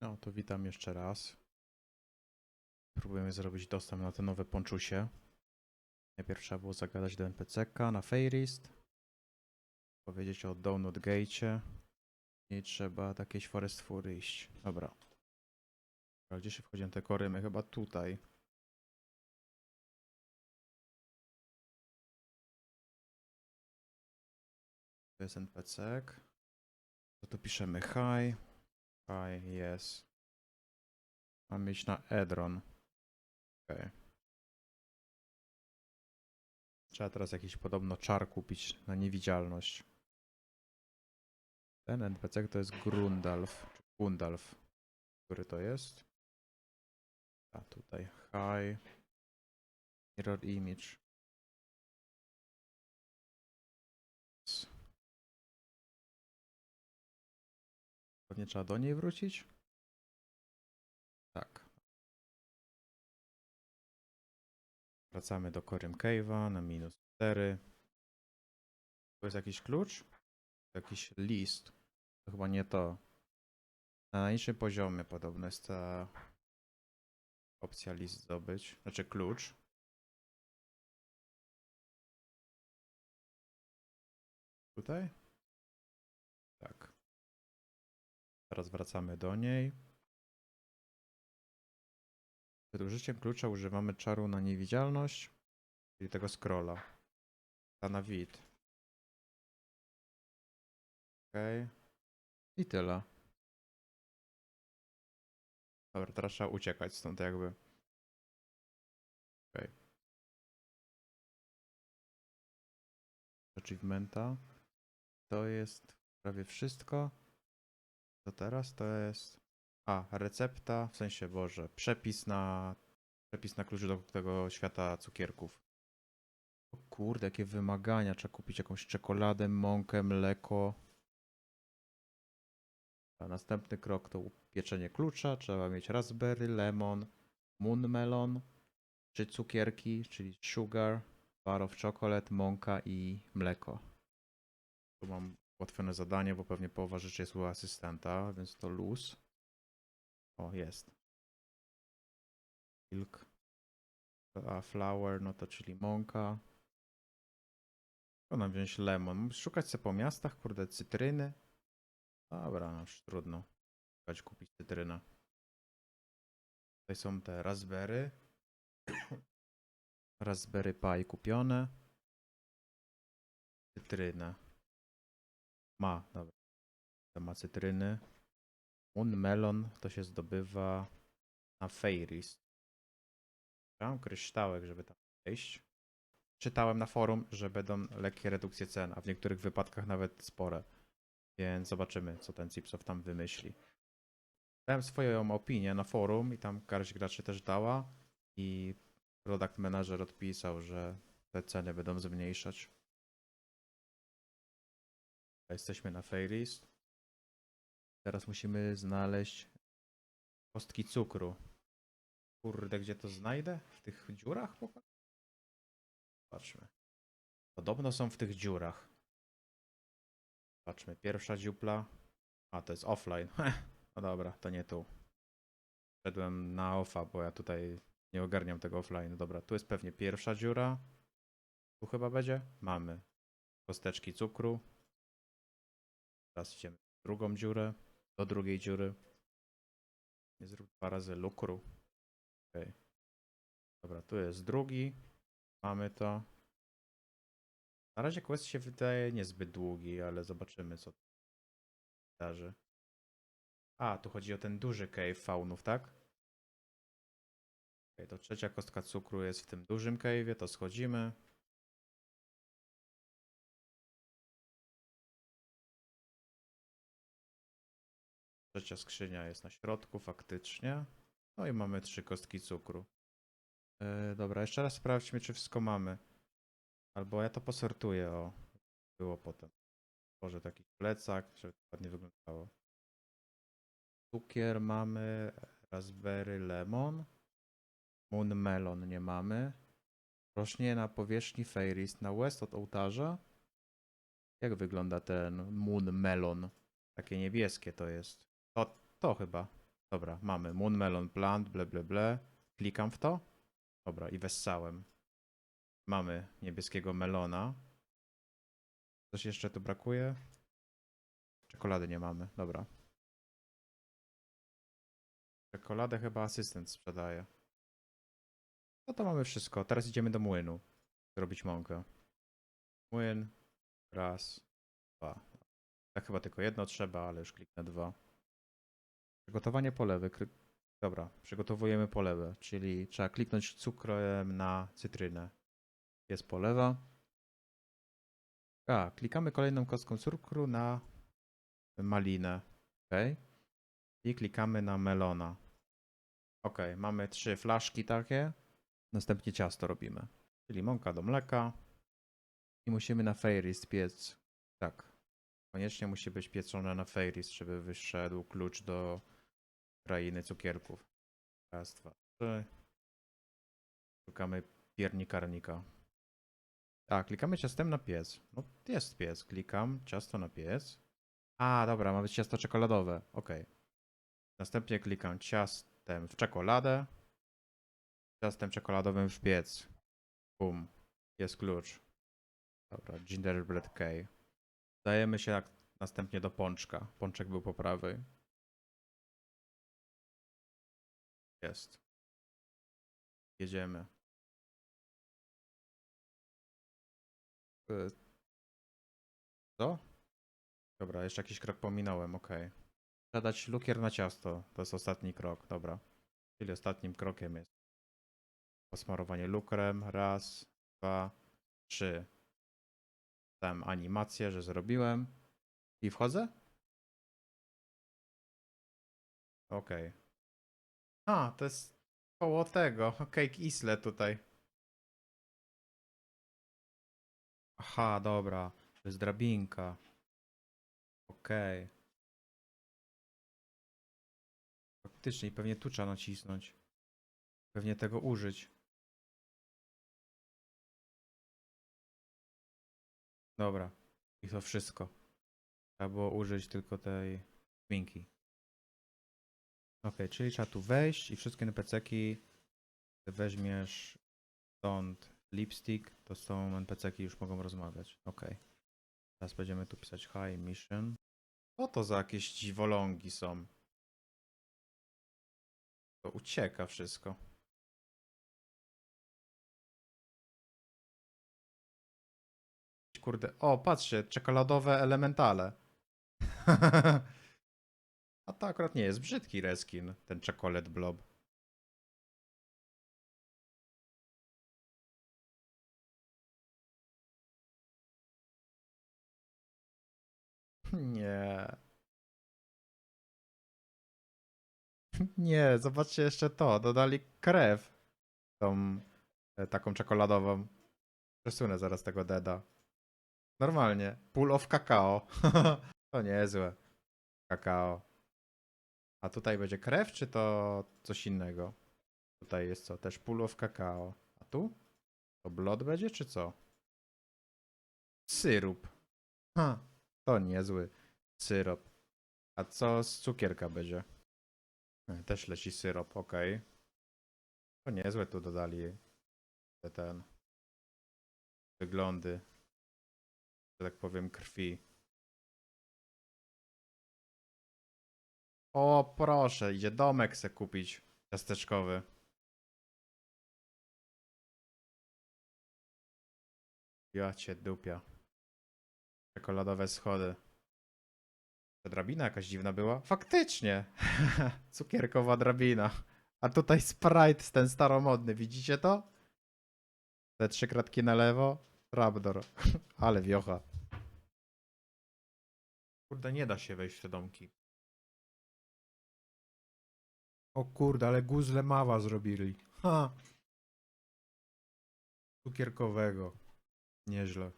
No to witam jeszcze raz. Próbujemy zrobić dostęp na te nowe ponczusie. Najpierw trzeba było zagadać do NPC-ka na Fairist. Powiedzieć o Donut Gate. I trzeba do jakiejś Forest Fury iść. Dobra. Dobra, Gdzie się wchodzi na te korymy? Chyba tutaj. To jest NPC-k. To tu piszemy hi. Hi, yes. Mamy iść na Edron. Okej. Trzeba teraz jakiś podobno czar kupić na niewidzialność. Ten NPC to jest Grundalf. Czy Gundalf. Który to jest? A tutaj. Hi. Mirror image. Pewnie trzeba do niej wrócić? Tak. Wracamy do Corym Cave'a na minus 4. To jest jakiś klucz? Jakiś list. To chyba nie to. Na najniższym poziomie podobno jest ta opcja list zdobyć. Znaczy klucz. Tutaj? Teraz wracamy do niej. Przed użyciem klucza używamy czaru na niewidzialność, czyli tego scrolla. A na wid. Okej. I tyle. Dobra, teraz trzeba uciekać stąd jakby. Okej. Achievementa. To jest prawie wszystko. To teraz to jest. A, recepta, w sensie Boże, przepis na. Przepis na klucz do tego świata cukierków. O kurde, jakie wymagania. Trzeba kupić jakąś czekoladę, mąkę, mleko. A następny krok to pieczenie klucza. Trzeba mieć raspberry, lemon, moon melon, trzy cukierki, czyli sugar, bar of chocolate, mąka i mleko. Tu mam ułatwione zadanie, bo pewnie połowa rzeczy jest u asystenta, więc to luz. O, jest. Milk. A flour, no to czyli mąka. Nam wziąć lemon. Szukać sobie po miastach, kurde, cytryny. Dobra, no już trudno. Szukać, kupić cytrynę. Tutaj są te raspberry. raspberry pie kupione. Cytrynę. Ma, dobra. To ma cytryny. Un melon to się zdobywa na Fairies. Mam kryształek, żeby tam wejść. Czytałem na forum, że będą lekkie redukcje cen, a w niektórych wypadkach nawet spore. Więc zobaczymy, co ten Cipsow tam wymyśli. Dałem swoją opinię na forum i tam garść graczy też dała i product manager odpisał, że te ceny będą zmniejszać. Jesteśmy na Fairies. Teraz musimy znaleźć kostki cukru. Kurde, gdzie to znajdę? W tych dziurach? Patrzmy. Podobno są w tych dziurach. Patrzmy, pierwsza dziupla. A, to jest offline. No dobra, to nie tu. Szedłem na offa, bo ja tutaj nie ogarniam tego offline. Dobra, tu jest pewnie pierwsza dziura. Tu chyba będzie? Mamy. Kosteczki cukru. Teraz idziemy w drugą dziurę. Do drugiej dziury. Nie zrób dwa razy lukru. Okej. Dobra, tu jest drugi. Mamy to. Na razie quest się wydaje niezbyt długi, ale zobaczymy co się wydarzy. A, tu chodzi o ten duży cave faunów, tak? Okej, to trzecia kostka cukru jest w tym dużym cave'ie, to schodzimy. Trzecia skrzynia jest na środku, faktycznie. No i mamy trzy kostki cukru. Yy, dobra, jeszcze raz sprawdźmy, czy wszystko mamy. Albo ja to posortuję, o. Było potem. Może taki plecak, żeby to ładnie wyglądało. Cukier mamy, raspberry, lemon. Moon melon nie mamy. Rośnie na powierzchni Fairies na west od ołtarza. Jak wygląda ten Moon melon? Takie niebieskie to jest. To, to chyba. Dobra, mamy Moon Melon Plant, ble, ble, ble. Klikam w to. Dobra, i wessałem. Mamy niebieskiego melona. Coś jeszcze tu brakuje? Czekolady nie mamy, dobra. Czekoladę chyba asystent sprzedaje. No to mamy wszystko. Teraz idziemy do młynu. Zrobić mąkę. Młyn. Raz. Dwa. Tak chyba tylko jedno trzeba, ale już kliknę dwa. Przygotowanie polewy. Dobra, przygotowujemy polewę, czyli trzeba kliknąć cukrem na cytrynę. Jest polewa. A, klikamy kolejną kostką cukru na malinę. Ok. I klikamy na melona. Ok, mamy trzy flaszki takie. Następnie ciasto robimy. Czyli mąka do mleka. I musimy na Fairies piec. Tak. Koniecznie musi być pieczone na Fairies, żeby wyszedł klucz do krainy cukierków. Raz, dwa, trzy. Szukamy piernikarnika. Tak, klikamy ciastem na piec. No jest piec. Klikam ciasto na piec. A, dobra, ma być ciasto czekoladowe. Ok. Następnie klikam ciastem w czekoladę. Ciastem czekoladowym w piec. Bum. Jest klucz. Dobra, gingerbread cake. Dajemy się następnie do pączka. Pączek był po prawej. Jest. Jedziemy. Y, Co? Dobra, jeszcze jakiś krok pominąłem, ok. Trzeba dać lukier na ciasto. To jest ostatni krok, dobra. Czyli ostatnim krokiem jest posmarowanie lukrem. Raz, dwa, trzy. Dałem animację, że zrobiłem. I wchodzę? Okej. A, to jest koło tego. Cake Isle tutaj. Aha, dobra. To jest drabinka. Okej. Faktycznie, i pewnie tu trzeba nacisnąć. Pewnie tego użyć. Dobra. I to wszystko. Trzeba było użyć tylko tej minki. Ok, czyli trzeba tu wejść i wszystkie NPC-ki weźmiesz stąd lipstick, to z tą NPC-ki już mogą rozmawiać. Ok. Teraz będziemy tu pisać hi mission. Co to za jakieś dziwolągi są? To ucieka wszystko. Kurde, o patrzcie, czekoladowe elementale. A to akurat nie jest brzydki reskin, ten czekolad blob. Nie. Nie, zobaczcie jeszcze to. Dodali krew. Tą e, taką czekoladową. Przesunę zaraz tego deda. Normalnie. Pool of kakao. to niezłe. Kakao. A tutaj będzie krew, czy to coś innego? Tutaj jest co? Też pool of kakao. A tu? To blot będzie, czy co? Syrup. Ha, to niezły syrop. A co z cukierka będzie? E, Też leci syrop, ok. To niezłe tu dodali te ten wyglądy, że tak powiem, krwi. O, proszę, idzie domek se kupić ciasteczkowy. Ja cię dupia. Czekoladowe schody. Ta drabina jakaś dziwna była? Faktycznie! Cukierkowa drabina. A tutaj Sprite, ten staromodny, widzicie to? Te trzy kratki na lewo. Raptor. Ale wiocha. Kurde, nie da się wejść w te domki. O kurde, ale guzle mała zrobili. Ha! Cukierkowego. Nieźle.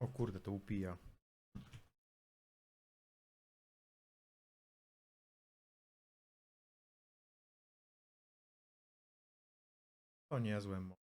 O kurde, to upija. To niezłe.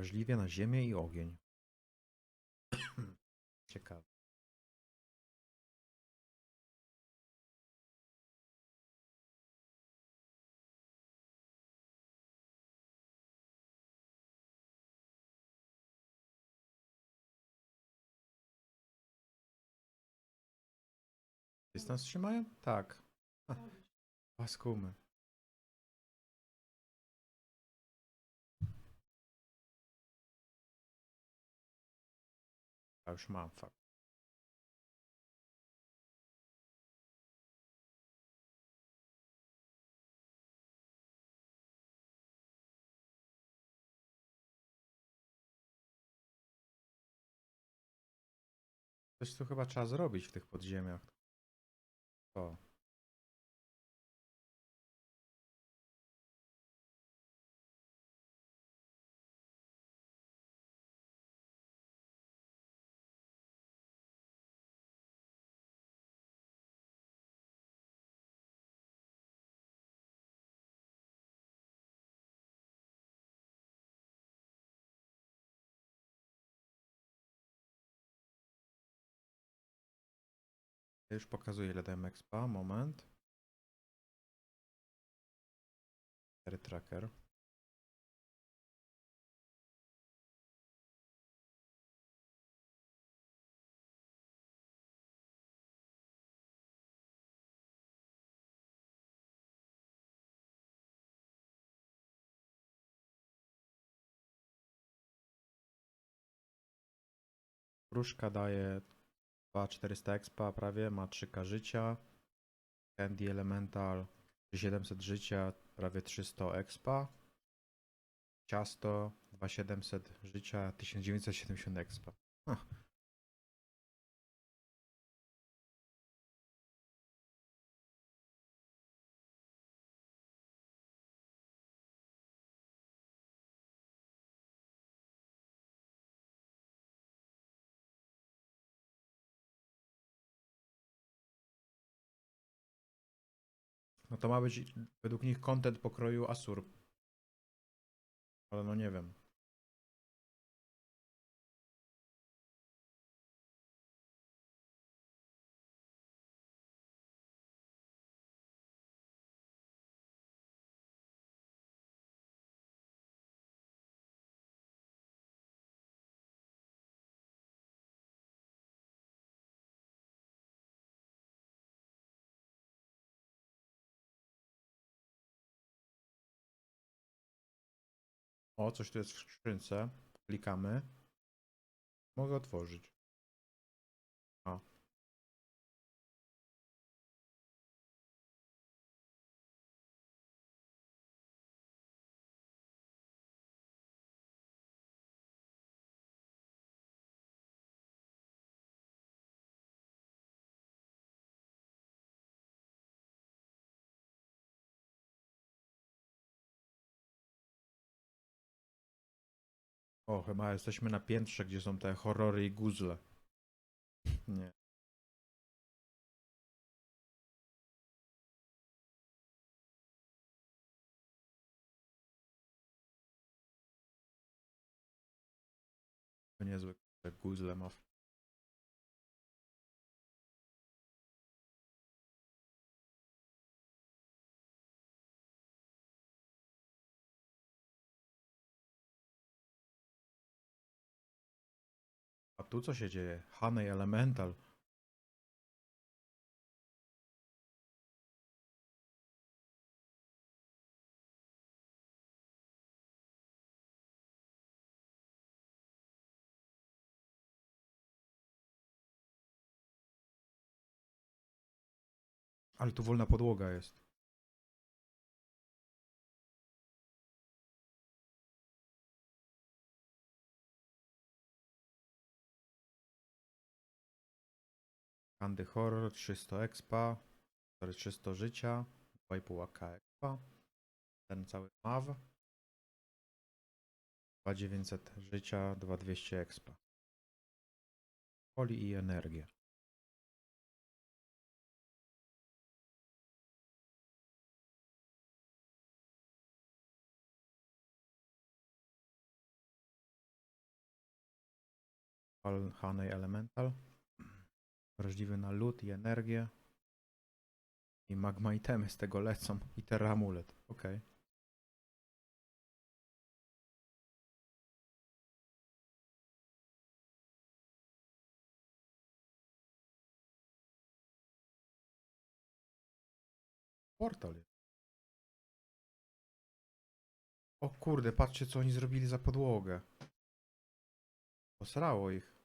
Wrażliwie na ziemię i ogień. Ciekawe. Dystans trzymają? Tak. Ha, Paskumy. Ja już mam fakt. Coś tu chyba trzeba zrobić w tych podziemiach. O. już pokazuję ile dałem expa. Moment. Stary tracker. Wróżka daje 2400 expa prawie, ma 3k życia. Candy Elemental 700 życia, prawie 300 expa. Ciasto 2700 życia, 1970 expa. Ach. No to ma być według nich content pokroju Asur. Ale no nie wiem. O, coś tu jest w skrzynce. Klikamy. Mogę otworzyć. A. O, chyba jesteśmy na piętrze, gdzie są te horrory i guzle. Nie. To niezłe te guzle ma. Tu co się dzieje? Honey Elemental. Ale tu wolna podłoga jest. Candy Horror 300 expa, sorry, 300 życia, 2,5 AK expa, ten cały MAW, 2900 życia, 2200 expa. Poli i energię. Honey Elemental. Wrażliwy na lód i energię. I magma itemy z tego lecą. I Terra Amulet. Okej. Portal. O kurde, patrzcie co oni zrobili za podłogę. Posrało ich.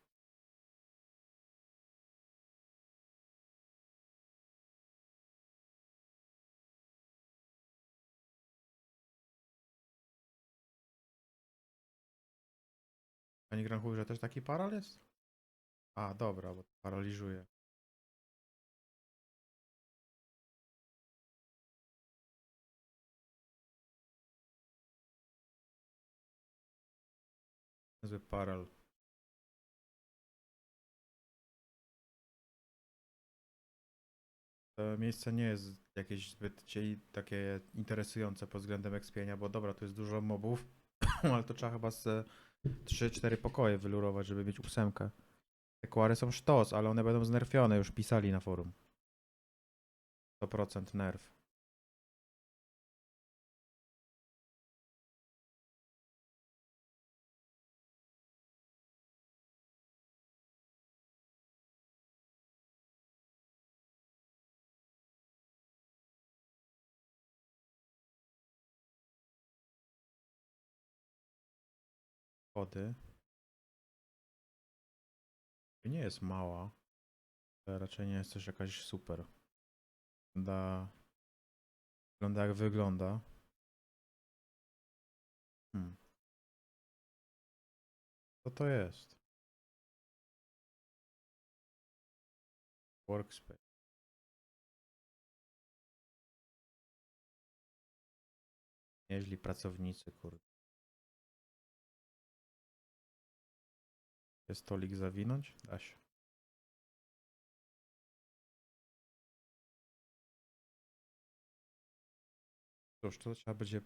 Pani Granchu, że też taki paral jest? A, dobra, bo paraliżuje. Niezły paral. To miejsce nie jest jakieś zbyt takie interesujące pod względem ekspienia, bo dobra, tu jest dużo mobów, ale to trzeba chyba z 3-4 pokoje wylurować, żeby mieć ósemkę. Te kwary są sztos, ale one będą znerfione, już pisali na forum. 100% nerf. Wody. Nie jest mała. Raczej nie jest też jakaś super. Wygląda, wygląda jak wygląda. Hmm. Co to jest? Workspace. Nieźli pracownicy, kurde. Jest stolik zawinąć? Da się. Cóż, to trzeba będzie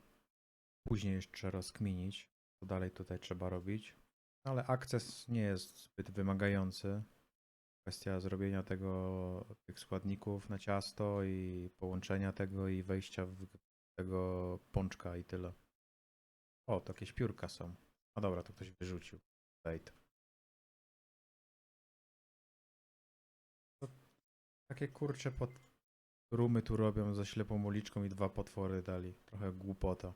później jeszcze rozkminić, co dalej tutaj trzeba robić. Ale akces nie jest zbyt wymagający. Kwestia zrobienia tego, tych składników na ciasto i połączenia tego i wejścia w tego pączka i tyle. O, to jakieś piórka są. No dobra, to ktoś wyrzucił. Wait. Takie kurcze pod rumy tu robią za ślepą uliczką i dwa potwory dali. Trochę głupota.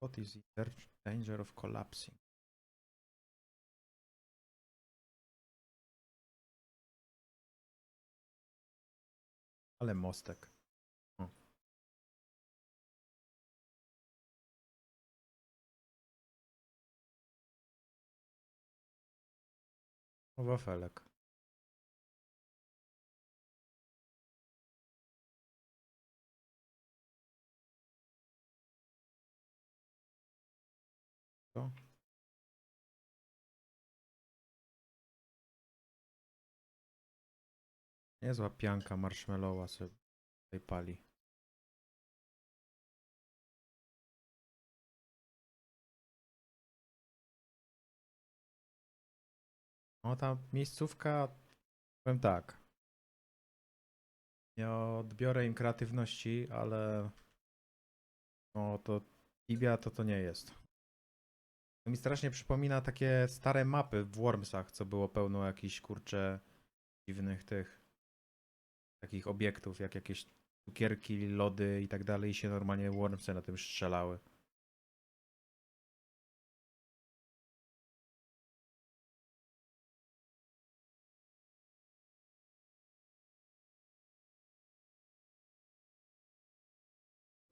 What is dar- danger of collapsing? Ale mostek. Wafelek. Co? Niezła pianka marshmallowa sobie tutaj pali. No ta miejscówka, powiem tak. Nie odbiorę im kreatywności, ale no to Tibia to to nie jest. To mi strasznie przypomina takie stare mapy w Wormsach, co było pełno jakichś kurcze dziwnych tych takich obiektów, jak jakieś cukierki, lody i tak dalej i się normalnie Wormsy na tym strzelały.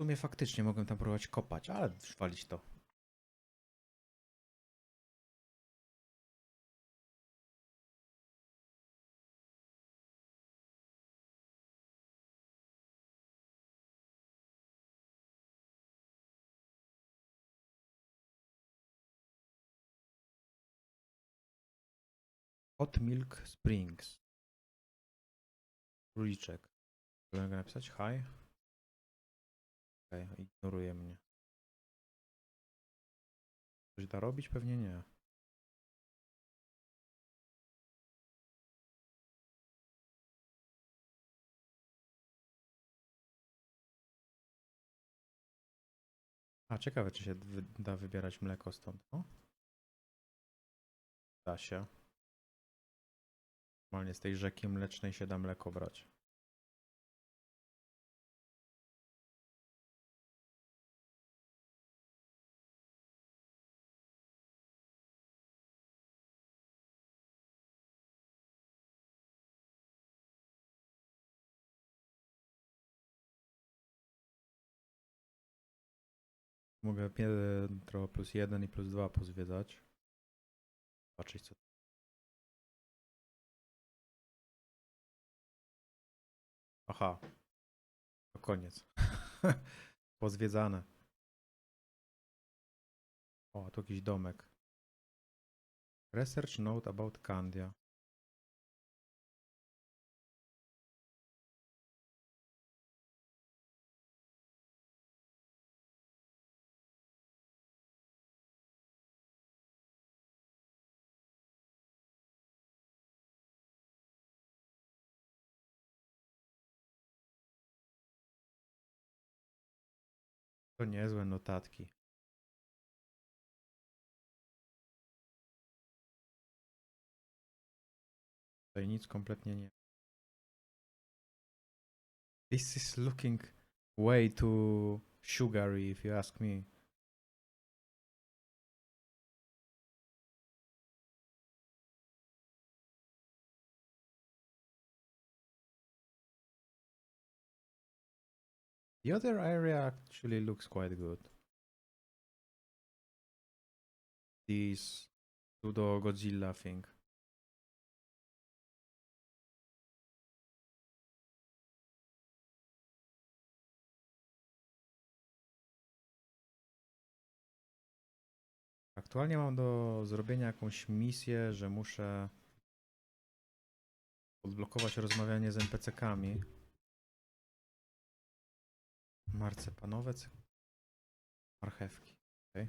Sumie faktycznie mogłem tam próbować kopać, ale walić to. Hot Milk Springs. Króliczek. Mogę napisać? Hi? Ignoruje mnie. Coś da robić? Pewnie nie. A, ciekawe, czy się da wybierać mleko stąd, no? Da się. Normalnie z tej rzeki mlecznej się da mleko brać. Mogę piętro plus jeden i plus dwa pozwiedzać. Patrzeć co. Aha. To koniec. Pozwiedzane. O, tu jakiś domek. Research note about Candia. To niezłe notatki. Tutaj nic kompletnie nie. This is looking way too sugary if you ask me. The other area actually looks quite good. This pseudo Godzilla thing. Aktualnie mam do zrobienia jakąś misję, że muszę odblokować rozmawianie z NPC-kami. Marcepanowe marchewki. okej.